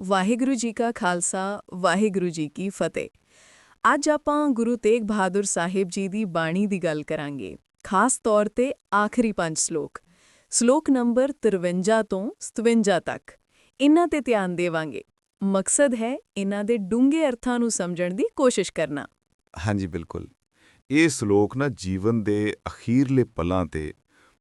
ਵਾਹਿਗੁਰੂ ਜੀ ਕਾ ਖਾਲਸਾ, ਵਾਹਿਗੁਰੂ ਜੀ ਕੀ ਫਤਿਹ। ਅੱਜ ਆਪਾਂ ਗੁਰੂ ਤੇਗ ਬਹਾਦਰ ਸਾਹਿਬ ਜੀ ਦੀ ਬਾਣੀ ਦੀ ਗੱਲ ਕਰਾਂਗੇ। ਖਾਸ ਤੌਰ ਤੇ ਆਖਰੀ ਪੰਜ ਸ਼ਲੋਕ। ਸ਼ਲੋਕ ਨੰਬਰ 53 ਤੋਂ 57 ਤੱਕ। ਇਹਨਾਂ ਤੇ ਧਿਆਨ ਦੇਵਾਂਗੇ। ਮਕਸਦ ਹੈ ਇਹਨਾਂ ਦੇ ਡੂੰਘੇ ਅਰਥਾਂ ਨੂੰ ਸਮਝਣ ਦੀ ਕੋਸ਼ਿਸ਼ ਕਰਨਾ। ਹਾਂਜੀ, ਬਿਲਕੁਲ। ਇਹ ਸ਼ਲੋਕ ਨਾ ਜੀਵਨ ਦੇ ਅਖੀਰਲੇ ਪਲਾਂ ਤੇ,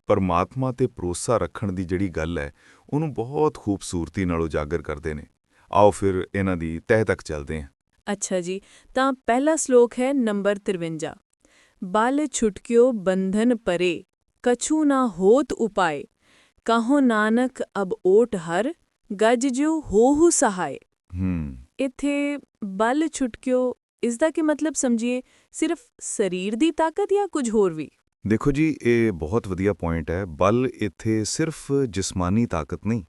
ਪਰਮਾਤਮਾ ਤੇ ਭਰੋਸਾ ਰੱਖਣ ਦੀ ਜਿਹੜੀ ਗੱਲ ਹੈ, ਉਹਨੂੰ ਬਹੁਤ ਖੂਬਸੂਰਤੀ ਨਾਲ ਉਜਾਗਰ ਕਰਦੇ ਨੇ। ਆਓ ਫਿਰ ਇਹਨਾਂ ਦੀ ਤਹਿ ਤੱਕ ਚੱਲਦੇ ਹਾਂ। ਅੱਛਾ ਜੀ ਤਾਂ ਪਹਿਲਾ ਸ਼ਲੋਕ ਹੈ ਨੰਬਰ 53 ਬਲ ਛੁਟਕਿਓ ਬੰਧਨ ਪਰੇ ਕਛੂ ਨਾ ਹੋਤ ਉਪਾਏ। ਕਹੋ ਨਾਨਕ ਅਬ ਓਟ ਹਰ ਗੱਜ ਜਿਉ ਹੋਹੂ ਸਹਾਏ। ਹੂੰ। ਇੱਥੇ ਬਲ ਛੁਟਕਿਓ ਇਸ ਦਾ ਕੀ ਮਤਲਬ ਸਮਝੀਏ ਸਿਰਫ ਸਰੀਰ ਦੀ ਤਾਕਤ ਜਾਂ ਕੁਝ ਹੋਰ ਵੀ? ਦੇਖੋ ਜੀ ਇਹ ਬਹੁਤ ਵਧੀਆ ਪੁਆਇੰਟ ਹੈ। ਬਲ ਇੱਥੇ ਸਿਰਫ ਜਿਸਮਾਨੀ ਤਾਕਤ ਨਹੀਂ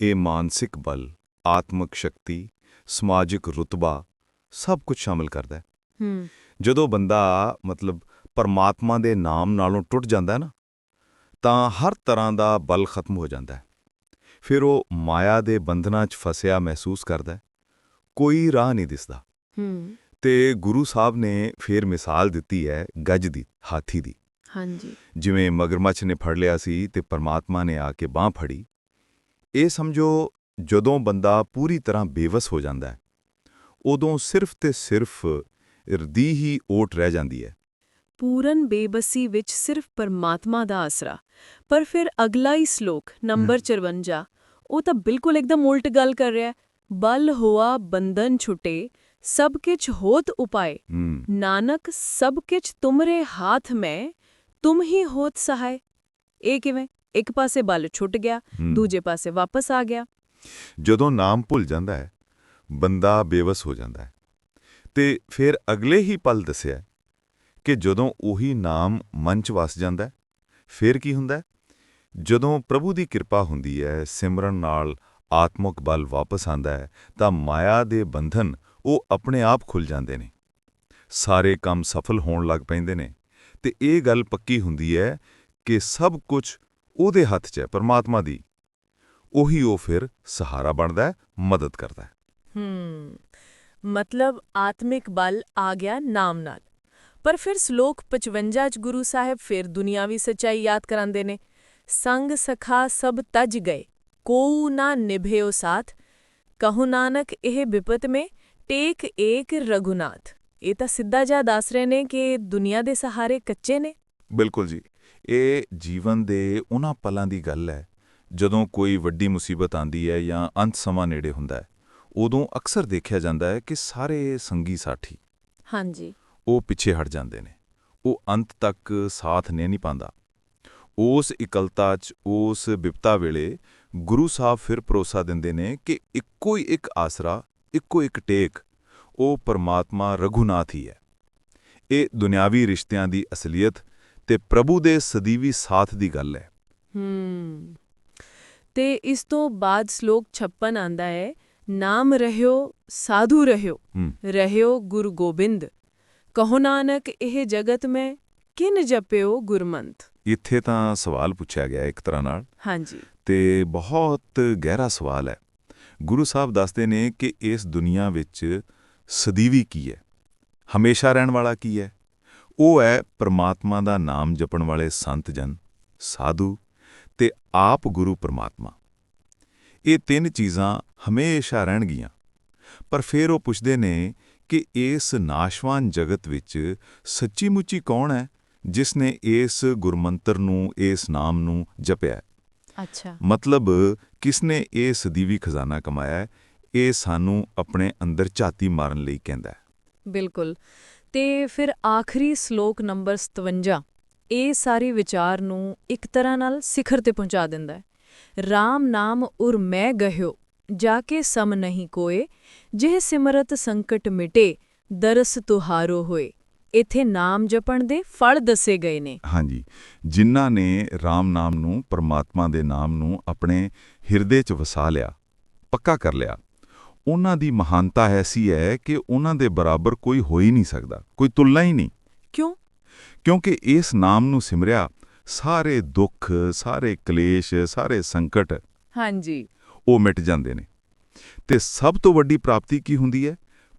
ਇਹ ਮਾਨਸਿਕ ਬਲ। ਆਤਮਿਕ ਸ਼ਕਤੀ ਸਮਾਜਿਕ ਰੁਤਬਾ ਸਭ ਕੁਝ ਸ਼ਾਮਿਲ ਕਰਦਾ ਹੈ। ਹੂੰ। ਜਦੋਂ ਬੰਦਾ ਮਤਲਬ ਪਰਮਾਤਮਾ ਦੇ ਨਾਮ ਨਾਲੋਂ ਟੁੱਟ ਜਾਂਦਾ ਹੈ ਨਾ ਤਾਂ ਹਰ ਤਰ੍ਹਾਂ ਦਾ ਬਲ ਖਤਮ ਹੋ ਜਾਂਦਾ ਹੈ। ਫਿਰ ਉਹ ਮਾਇਆ ਦੇ ਬੰਧਨਾਂ 'ਚ ਫਸਿਆ ਮਹਿਸੂਸ ਕਰਦਾ ਹੈ। ਕੋਈ ਰਾਹ ਨਹੀਂ ਦਿਸਦਾ। ਹੂੰ। ਤੇ ਗੁਰੂ ਸਾਹਿਬ ਨੇ ਫੇਰ ਮਿਸਾਲ ਦਿੱਤੀ ਹੈ ਗੱਜ ਦੀ ਹਾਥੀ ਦੀ। ਹਾਂਜੀ। ਜਿਵੇਂ ਮਗਰਮੱਛ ਨੇ ਫੜ ਲਿਆ ਸੀ ਤੇ ਪਰਮਾਤਮਾ ਨੇ ਆ ਕੇ ਬਾਹ ਫੜੀ। ਇਹ ਸਮਝੋ ਜਦੋਂ ਬੰਦਾ ਪੂਰੀ ਤਰ੍ਹਾਂ ਬੇਵਸ ਹੋ ਜਾਂਦਾ ਹੈ ਉਦੋਂ ਸਿਰਫ ਤੇ ਸਿਰਫ ਰਦੀ ਹੀ ਓਟ ਰਹਿ ਜਾਂਦੀ ਹੈ। ਪੂਰਨ ਬੇਬਸੀ ਵਿੱਚ ਸਿਰਫ ਪਰਮਾਤਮਾ ਦਾ ਆਸਰਾ। ਪਰ ਫਿਰ ਅਗਲਾ ਹੀ ਸ਼ਲੋਕ ਨੰਬਰ 54 ਉਹ ਤਾਂ ਬਿਲਕੁਲ ਇੱਕਦਮ ਉਲਟ ਗੱਲ ਕਰ ਰਿਹਾ ਹੈ। ਬਲ ਹੋਆ ਬੰਧਨ ਛੁਟੇ ਸਭ ਕਿਛ ਹੋਤ ਉਪਾਏ। ਨਾਨਕ ਸਭ ਕਿਛ ਤੁਮਰੇ ਹਾਥ ਮੈਂ ਤੁਮ ਹੀ ਹੋਤ ਸਹਾਇ ਇਹ ਕਿਵੇਂ? ਇੱਕ ਪਾਸੇ ਬਲ ਛੁੱਟ ਗਿਆ। ਦੂਜੇ ਪਾਸੇ ਵਾਪਸ ਆ ਗਿਆ। ਜਦੋਂ ਨਾਮ ਭੁੱਲ ਜਾਂਦਾ ਹੈ, ਬੰਦਾ ਬੇਵਸ ਹੋ ਜਾਂਦਾ ਹੈ। ਤੇ ਫਿਰ ਅਗਲੇ ਹੀ ਪਲ ਦੱਸਿਆ ਕਿ ਜਦੋਂ ਉਹੀ ਨਾਮ ਮਨ 'ਚ ਵਸ ਜਾਂਦਾ ਹੈ, ਫਿਰ ਕੀ ਹੁੰਦਾ ਜਦੋਂ ਪ੍ਰਭੂ ਦੀ ਕਿਰਪਾ ਹੁੰਦੀ ਹੈ, ਸਿਮਰਨ ਨਾਲ ਆਤਮਿਕ ਬਲ ਵਾਪਸ ਆਂਦਾ ਹੈ, ਤਾਂ ਮਾਇਆ ਦੇ ਬੰਧਨ ਉਹ ਆਪਣੇ ਆਪ ਖੁੱਲ ਜਾਂਦੇ ਨੇ। ਸਾਰੇ ਕੰਮ ਸਫਲ ਹੋਣ ਲੱਗ ਪੈਂਦੇ ਨੇ। ਤੇ ਇਹ ਗੱਲ ਪੱਕੀ ਹੁੰਦੀ ਹੈ ਕਿ ਸਭ ਕੁਝ ਉਹਦੇ ਹੱਥ 'ਚ ਹੈ, ਪਰਮਾਤਮਾ ਦੀ। ਉਹੀ ਉਹ ਫਿਰ ਸਹਾਰਾ ਬਣਦਾ ਹੈ ਮਦਦ ਕਰਦਾ ਹੈ। ਹੂੰ ਮਤਲਬ ਆਤਮਿਕ ਬਲ ਆ ਗਿਆ ਨਾਮ ਨਾਲ। ਪਰ ਫਿਰ ਸ਼ਲੋਕ 55 ਚ ਗੁਰੂ ਸਾਹਿਬ ਫਿਰ ਦੁਨਿਆਵੀ ਸੱਚਾਈ ਯਾਦ ਕਰਾਉਂਦੇ ਨੇ। ਸੰਗ ਸਖਾ ਸਭ ਤਜ ਗਏ ਕੋਉ ਨਾ ਨਿਭਿਓ ਸਾਥ। ਕਹੂ ਨਾਨਕ ਇਹ ਬਿਪਤ ਮੇ ਟੇਕ ਏਕ ਰਘੁਨਾਥ। ਇਹ ਤਾਂ ਸਿੱਧਾ ਜਿਹਾ ਦੱਸ ਰਹੇ ਨੇ ਕਿ ਦੁਨੀਆ ਦੇ ਸਹਾਰੇ ਕੱਚੇ ਨੇ। ਬਿਲਕੁਲ ਜੀ ਇਹ ਜੀਵਨ ਦੇ ਉਹਨਾਂ ਪਲਾਂ ਦੀ ਗੱਲ ਹੈ ਜਦੋਂ ਕੋਈ ਵੱਡੀ ਮੁਸੀਬਤ ਆਂਦੀ ਹੈ ਜਾਂ ਅੰਤ ਸਮਾਂ ਨੇੜੇ ਹੁੰਦਾ ਹੈ ਉਦੋਂ ਅਕਸਰ ਦੇਖਿਆ ਜਾਂਦਾ ਹੈ ਕਿ ਸਾਰੇ ਸੰਗੀ ਸਾਥੀ ਹਾਂਜੀ। ਉਹ ਪਿੱਛੇ ਹਟ ਜਾਂਦੇ ਨੇ। ਉਹ ਅੰਤ ਤੱਕ ਸਾਥ ਨਹੀਂ ਨਹੀਂ ਪਾਉਂਦਾ। ਉਸ ਇਕਲਤਾ 'ਚ ਉਸ ਬਿਪਤਾ ਵੇਲੇ ਗੁਰੂ ਸਾਹਿਬ ਫਿਰ ਭਰੋਸਾ ਦਿੰਦੇ ਨੇ ਕਿ ਇੱਕੋ ਹੀ ਇੱਕ ਆਸਰਾ ਇੱਕੋ ਇੱਕ ਟੇਕ ਉਹ ਪਰਮਾਤਮਾ ਰਘੁਨਾਥ ਹੀ ਹੈ। ਇਹ ਦੁਨਿਆਵੀ ਰਿਸ਼ਤਿਆਂ ਦੀ ਅਸਲੀਅਤ ਤੇ ਪ੍ਰਭੂ ਦੇ ਸਦੀਵੀ ਸਾਥ ਦੀ ਗੱਲ ਹੈ। ਹੂੰ। ਤੇ ਇਸ ਤੋਂ ਬਾਅਦ ਸ਼ਲੋਕ 56 ਆਂਦਾ ਹੈ ਨਾਮ ਰਹਿਓ ਸਾਧੂ ਰਹਿਓ ਰਹਿਓ ਗੁਰੂ ਗੋਬਿੰਦ। ਕਹੋ ਨਾਨਕ ਇਹ ਜਗਤ ਮੈਂ ਕਿਨ ਜਪਿਓ ਗੁਰਮੰਤ ਇੱਥੇ ਤਾਂ ਸਵਾਲ ਪੁੱਛਿਆ ਗਿਆ ਇੱਕ ਤਰ੍ਹਾਂ ਨਾਲ। ਹਾਂਜੀ। ਤੇ ਬਹੁਤ ਗਹਿਰਾ ਸਵਾਲ ਹੈ। ਗੁਰੂ ਸਾਹਿਬ ਦੱਸਦੇ ਨੇ ਕਿ ਇਸ ਦੁਨੀਆ ਵਿੱਚ ਸਦੀਵੀ ਕੀ ਹੈ? ਹਮੇਸ਼ਾ ਰਹਿਣ ਵਾਲਾ ਕੀ ਹੈ? ਉਹ ਹੈ ਪ੍ਰਮਾਤਮਾ ਦਾ ਨਾਮ ਜਪਣ ਵਾਲੇ ਸੰਤ ਜਨ ਸਾਧੂ ਤੇ ਆਪ ਗੁਰੂ ਪ੍ਰਮਾਤਮਾ। ਇਹ ਤਿੰਨ ਚੀਜ਼ਾਂ ਹਮੇਸ਼ਾ ਰਹਿਣਗੀਆਂ। ਪਰ ਫਿਰ ਉਹ ਪੁੱਛਦੇ ਨੇ ਕਿ ਇਸ ਨਾਸ਼ਵਾਨ ਜਗਤ ਵਿੱਚ ਸੱਚੀ ਮੁੱਚੀ ਕੌਣ ਹੈ ਜਿਸ ਨੇ ਇਸ ਗੁਰਮੰਤਰ ਨੂੰ ਇਸ ਨਾਮ ਨੂੰ ਜਪਿਆ? ਅੱਛਾ। ਮਤਲਬ ਕਿਸਨੇ ਇਹ ਸਦੀਵੀ ਖਜ਼ਾਨਾ ਕਮਾਇਆ ਇਹ ਸਾਨੂੰ ਆਪਣੇ ਅੰਦਰ ਝਾਤੀ ਮਾਰਨ ਲਈ ਕਹਿੰਦਾ ਹੈ। ਬਿਲਕੁਲ। ਤੇ ਫਿਰ ਆਖਰੀ ਸ਼ਲੋਕ ਨੰਬਰ 57 ਇਹ ਸਾਰੇ ਵਿਚਾਰ ਨੂੰ ਇੱਕ ਤਰ੍ਹਾਂ ਨਾਲ ਸਿਖਰ ਤੇ ਪਹੁੰਚਾ ਦਿੰਦਾ ਹੈ। RAM ਨਾਮ ਉਰ ਮੈਂ ਗਹਿਓ ਜਾ ਕੇ ਸਮ ਨਹੀਂ ਕੋਏ ਜਿਹ ਸਿਮਰਤ ਸੰਕਟ ਮਿਟੇ ਦਰਸ ਤੁਹਾਰੋ ਹੋਏ। ਇਥੇ ਨਾਮ ਜਪਣ ਦੇ ਫਲ ਦੱਸੇ ਗਏ ਨੇ। ਹਾਂਜੀ ਜਿਨ੍ਹਾਂ ਨੇ RAM ਨਾਮ ਨੂੰ ਪਰਮਾਤਮਾ ਦੇ ਨਾਮ ਨੂੰ ਆਪਣੇ ਹਿਰਦੇ 'ਚ ਵਸਾ ਲਿਆ ਪੱਕਾ ਕਰ ਲਿਆ ਉਹਨਾਂ ਦੀ ਮਹਾਨਤਾ ਐਸੀ ਹੈ ਕਿ ਉਹਨਾਂ ਦੇ ਬਰਾਬਰ ਕੋਈ ਹੋ ਹੀ ਨਹੀਂ ਸਕਦਾ ਕੋਈ ਤੁਲਨਾ ਹੀ ਨਹੀਂ। ਕਿਉਂ? ਕਿਉਂਕਿ ਇਸ ਨਾਮ ਨੂੰ ਸਿਮਰਿਆ ਸਾਰੇ ਦੁੱਖ ਸਾਰੇ ਕਲੇਸ਼ ਸਾਰੇ ਸੰਕਟ ਹਾਂਜੀ। ਉਹ ਮਿਟ ਜਾਂਦੇ ਨੇ। ਤੇ ਸਭ ਤੋਂ ਵੱਡੀ ਪ੍ਰਾਪਤੀ ਕੀ ਹੁੰਦੀ ਹੈ?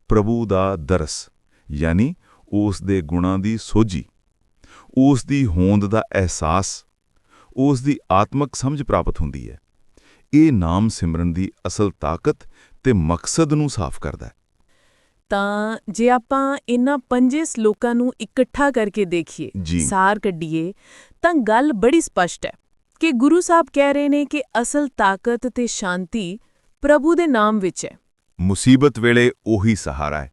ਪ੍ਰਭੂ ਦਾ ਦਰਸ ਯਾਨੀ ਉਸ ਦੇ ਗੁਣਾਂ ਦੀ ਸੋਝੀ ਉਸ ਦੀ ਹੋਂਦ ਦਾ ਅਹਿਸਾਸ ਉਸ ਦੀ ਆਤਮਕ ਸਮਝ ਪ੍ਰਾਪਤ ਹੁੰਦੀ ਹੈ। ਇਹ ਨਾਮ ਸਿਮਰਨ ਦੀ ਅਸਲ ਤਾਕਤ ਤੇ ਮਕਸਦ ਨੂੰ ਸਾਫ਼ ਕਰਦਾ ਹੈ। ਤਾਂ ਜੇ ਆਪਾਂ ਇਹਨਾਂ ਪੰਜੇ ਸ਼ਲੋਕਾਂ ਨੂੰ ਇਕੱਠਾ ਕਰਕੇ ਦੇਖੀਏ। ਸਾਰ ਕੱਢੀਏ ਤਾਂ ਗੱਲ ਬੜੀ ਸਪਸ਼ਟ ਹੈ ਕਿ ਗੁਰੂ ਸਾਹਿਬ ਕਹਿ ਰਹੇ ਨੇ ਕਿ ਅਸਲ ਤਾਕਤ ਤੇ ਸ਼ਾਂਤੀ ਪ੍ਰਭੂ ਦੇ ਨਾਮ ਵਿੱਚ ਹੈ। ਮੁਸੀਬਤ ਵੇਲੇ ਉਹੀ ਸਹਾਰਾ ਹੈ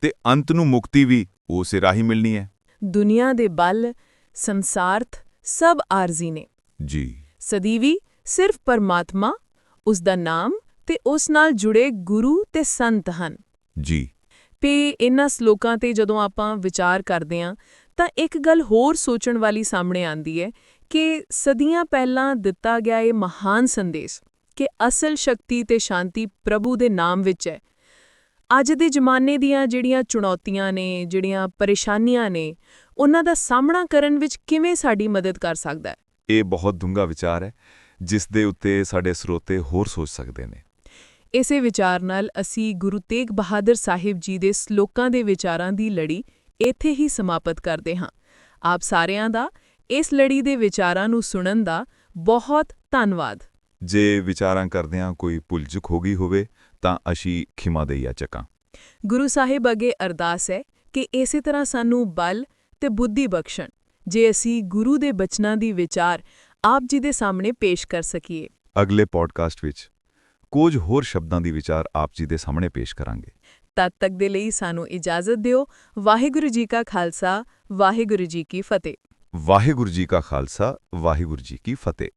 ਤੇ ਅੰਤ ਨੂੰ ਮੁਕਤੀ ਵੀ ਉਸੇ ਰਾਹੀਂ ਮਿਲਣੀ ਹੈ। ਦੁਨੀਆ ਦੇ ਬਲ ਸੰਸਾਰਥ ਸਭ ਆਰਜ਼ੀ ਨੇ। ਜੀ। ਸਦੀਵੀ ਸਿਰਫ ਪਰਮਾਤਮਾ ਉਸ ਦਾ ਨਾਮ ਤੇ ਉਸ ਨਾਲ ਜੁੜੇ ਗੁਰੂ ਤੇ ਸੰਤ ਹਨ। ਜੀ। ਤੇ ਇਹਨਾਂ ਸ਼ਲੋਕਾਂ ਤੇ ਜਦੋਂ ਆਪਾਂ ਵਿਚਾਰ ਕਰਦੇ ਹਾਂ ਤਾਂ ਇੱਕ ਗੱਲ ਹੋਰ ਸੋਚਣ ਵਾਲੀ ਸਾਹਮਣੇ ਆਂਦੀ ਹੈ ਕਿ ਸਦੀਆਂ ਪਹਿਲਾਂ ਦਿੱਤਾ ਗਿਆ ਇਹ ਮਹਾਨ ਸੰਦੇਸ਼ ਕਿ ਅਸਲ ਸ਼ਕਤੀ ਤੇ ਸ਼ਾਂਤੀ ਪ੍ਰਭੂ ਦੇ ਨਾਮ ਵਿੱਚ ਹੈ। ਅੱਜ ਦੇ ਜ਼ਮਾਨੇ ਦੀਆਂ ਜਿਹੜੀਆਂ ਚੁਣੌਤੀਆਂ ਨੇ ਜਿਹੜੀਆਂ ਪਰੇਸ਼ਾਨੀਆਂ ਨੇ ਉਹਨਾਂ ਦਾ ਸਾਹਮਣਾ ਕਰਨ ਵਿੱਚ ਕਿਵੇਂ ਸਾਡੀ ਮਦਦ ਕਰ ਸਕਦਾ ਹੈ? ਇਹ ਬਹੁਤ ਡੂੰਘਾ ਵਿਚਾਰ ਹੈ ਜਿਸ ਦੇ ਉੱਤੇ ਸਾਡੇ ਸਰੋਤੇ ਹੋਰ ਸੋਚ ਸਕਦੇ ਨੇ। ਇਸੇ ਵਿਚਾਰ ਨਾਲ ਅਸੀਂ ਗੁਰੂ ਤੇਗ ਬਹਾਦਰ ਸਾਹਿਬ ਜੀ ਦੇ ਸ਼ਲੋਕਾਂ ਦੇ ਵਿਚਾਰਾਂ ਦੀ ਲੜੀ ਇੱਥੇ ਹੀ ਸਮਾਪਤ ਕਰਦੇ ਹਾਂ। ਆਪ ਸਾਰਿਆਂ ਦਾ ਇਸ ਲੜੀ ਦੇ ਵਿਚਾਰਾਂ ਨੂੰ ਸੁਣਨ ਦਾ ਬਹੁਤ ਧੰਨਵਾਦ। ਜੇ ਵਿਚਾਰਾਂ ਕਰਦਿਆਂ ਕੋਈ ਭੁੱਲ ਚੁੱਕ ਹੋ ਗਈ ਹੋਵੇ ਤਾਂ ਅਸੀਂ ਖਿਮਾ ਦਈਆ ਚੱਕਾਂ ਗੁਰੂ ਸਾਹਿਬ ਅੱਗੇ ਅਰਦਾਸ ਹੈ ਕਿ ਇਸੇ ਤਰ੍ਹਾਂ ਸਾਨੂੰ ਬਲ ਤੇ ਬੁੱਧੀ ਬਖਸ਼ਣ ਜੇ ਅਸੀਂ ਗੁਰੂ ਦੇ ਬਚਨਾਂ ਦੀ ਵਿਚਾਰ ਆਪ ਜੀ ਦੇ ਸਾਹਮਣੇ ਪੇਸ਼ ਕਰ ਸਕੀਏ। ਅਗਲੇ ਪੋਡਕਾਸਟ ਵਿੱਚ ਕੁਝ ਹੋਰ ਸ਼ਬਦਾਂ ਦੀ ਵਿਚਾਰ ਆਪ ਜੀ ਦੇ ਸਾਹਮਣੇ ਪੇਸ਼ ਕਰਾਂਗੇ। ਤਦ ਤੱਕ ਦੇ ਲਈ ਸਾਨੂੰ ਇਜਾਜ਼ਤ ਦਿਓ। ਵਾਹਿਗੁਰੂ ਜੀ ਕਾ ਖਾਲਸਾ ਵਾਹਿਗੁਰੂ ਜੀ ਕੀ ਫਤਿਹ। ਵਾਹਿਗੁਰੂ ਜੀ ਕਾ ਖਾਲਸਾ ਵਾਹਿਗੁਰੂ ਜੀ ਕੀ ਫਤਿਹ।